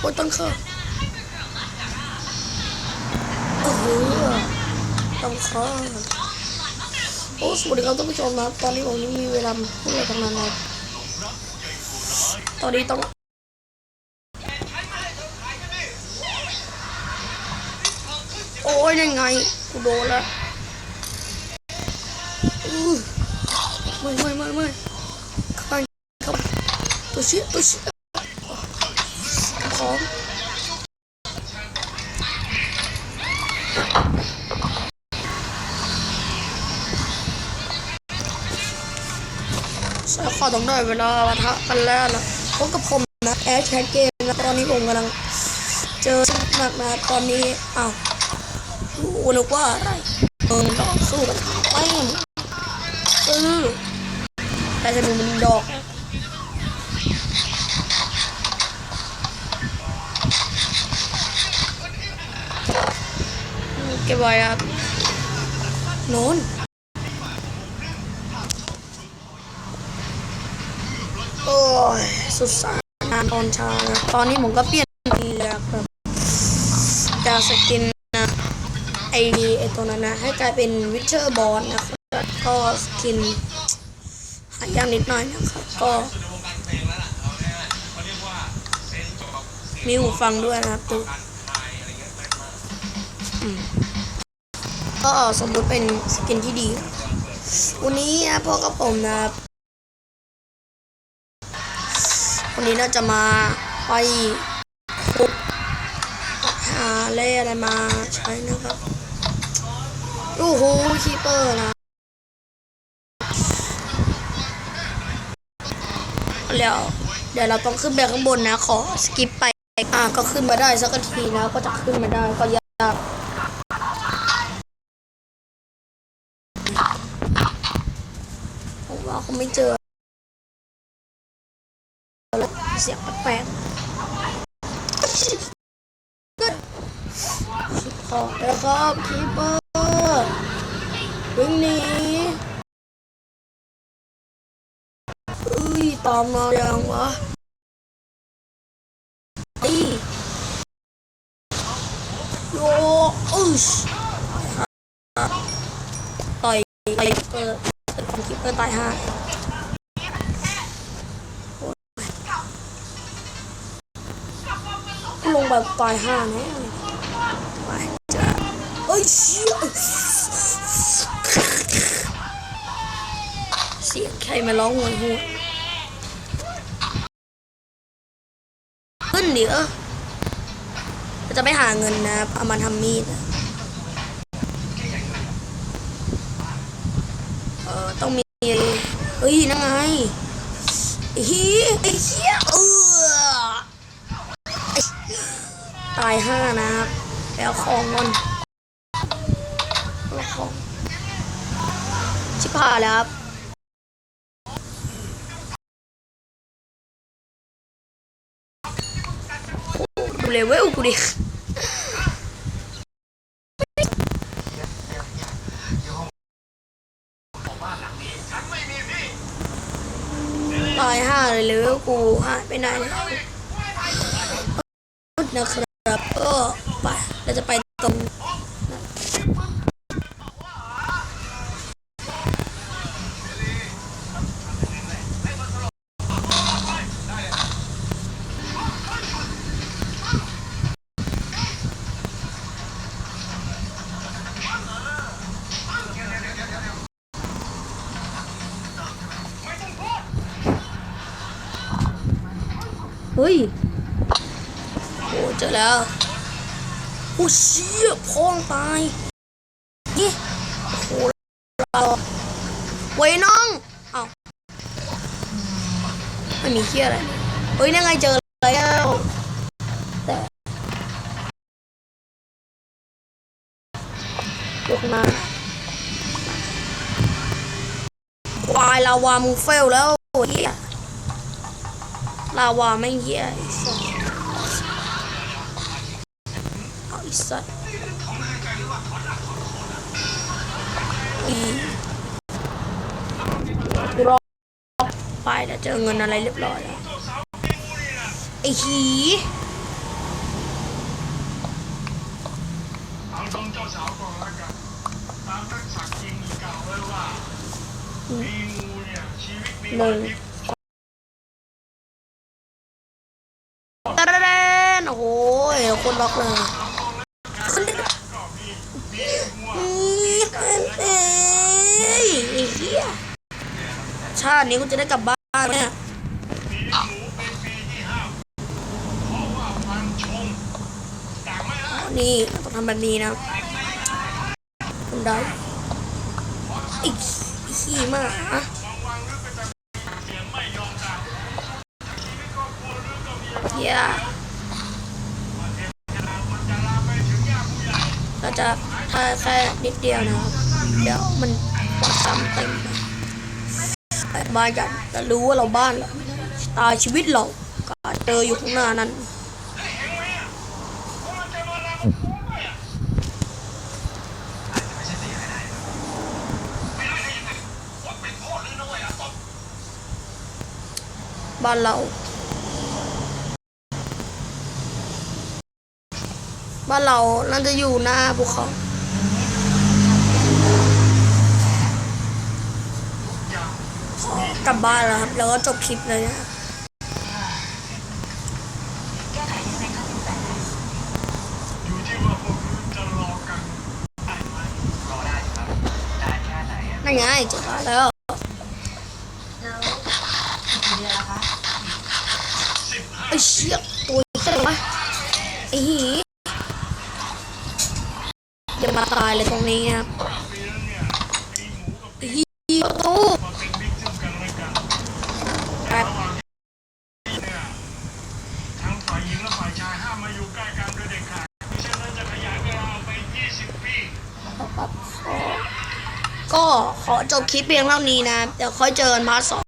โอ้ยตั้งค่าเออตั้งค่าโอ้สวัสดีครับท่านผู้ชมนะครับตอนนี้ผมไม่มีเวลาพูดอะไรทั้งนั้นนะครับตอนนี้ต้องโอ้ยยังไงกูโดนล้วอื้อไม่ไม่ไม่ไม่ข้างเข้าตัวเชี่ยตัวเชี่ย ใช่ข้อต้องได้เวลาปะทะกันแล้วนะพบกับผมนะแอชแคทเกมนะตอนนี้ผมกำลัง เจอหนักนะตอนนี้อ้าวกูนึกว่าอะไรมึงต่อสู้กันไม่เออแต่จะดูมันดอกเก็บไว้ครับโน้น โอ้ยสุดสายงานตอนเช้านะตอนนี้ผมก็เปลี่ยนทีแล้วครับจากสกินนะไอไอตัวนั้นนะ ให้กลายเป็นวิเชอร์บอลนะครับก็สกินหายากนิดหน่อยนะครับ ก็มีหูฟังด้วยนะครับดูอืมก็สมมุติเป็นสกินที่ดี วันนี้นะพ่อกับผมนะครับ วันนี้น่าจะมาไปคุกหาเล่อะไรมาใช้นะครับ โอ้โหคีเปอร์นะแล้วเดี๋ยวเราต้องขึ้นไปข้างบนนะ ขอสกิปไปอ่าก็ขึ้นมาได้สักทีนะ ก็จะขึ้นมาได้ก็ยากผมว่าเขาไม่เจอ เสียงแปลกๆชิบขอแล้วครับคีเปอร์วิ่งหนีเอ้ยตามมาอยังวะไอ้โยอึชต่อยต่อยเปิดของคิปเปอร์ตายห่าโอ้ยลง แบบตายห่าแน่เลยไปจ้ะเอ้ยเชี่ยเสียงใครมาร้องหวนหัวขึ้นเดี๋ยวเราจะไปหาเงินนะเอามาทำมีดเออต้องมีเฮ้ยนั่งไงไอ้เหี้ยไอ้เหี้ยเออไอ้ ตายห้านะครับแล้วของก่อนแล้วของชิบหายแล้วครับดูเลเวลกูดิตายห้าเลยเลเวลกูหายไปไหนแล้วนะครับก็ไป เราจะไปตรงเฮ้ย โอ้เชี่ยพองตายนี่โอ้โหเราไว้น้องเอาไม่มีเชี่ยอะไรเฮ้ยนั่งไงเจอแล้วแต่ยกมาควายลาวามึงเฟลแล้วเฮียลาวาไม่เฮียไอ้สัส อีสัตรอไปแล้วเจอเงินอะไรเรียบร้อยแล้วไอ้หีหนึ่ะเรนโอ้โหคนล็อกเลย ชาตินี้กูจะได้กลับบ้านเนี่ยนี่ต้องทำแบบนี้นะคุณดด้อีกขี้มากอะเยอะเราจะทาแค่นิดเดียวนะเดี๋ยวมัน ซ้ำเต็มไปบ้านกันจะรู้ว่าเราบ้านเราชะตาชีวิตเราก็เจออยู่ข้างหน้านั้นบ้านเรา บ้านเราน่าจะอยู่หน้าภูเขาขอ กลับบ้านแล้วครับ แล้วก็จบคลิปเลยนะอยู่ที่ว่าพวกคุณจะรอกันได้ไหมรอได้ครับได้แค่ไหนอะนั่นไงจบ้านแล้วไอ้เชี่ยตัวเหี้ยอะไรวะไอ้หีอย่ามาตายเลยตรงนี้ครับเนี่ยไอ้หมูกับไอ้เหี้ยโอ้มาเป็นมิตรซึ่งกันและกัน แป๊บ ระหว่างที่เนี่ยทั้งฝ่ายหญิงและฝ่ายชายห้า มมาอยู่ใกล้กันโดยเด็ดขาดไม่เช่นนั้นจะขยายเวลาไป 20 ปี ก็ขอจบคลิปเพียงเท่านี้นะ เดี๋ยวค่อยเจอกันพาร์ทสอง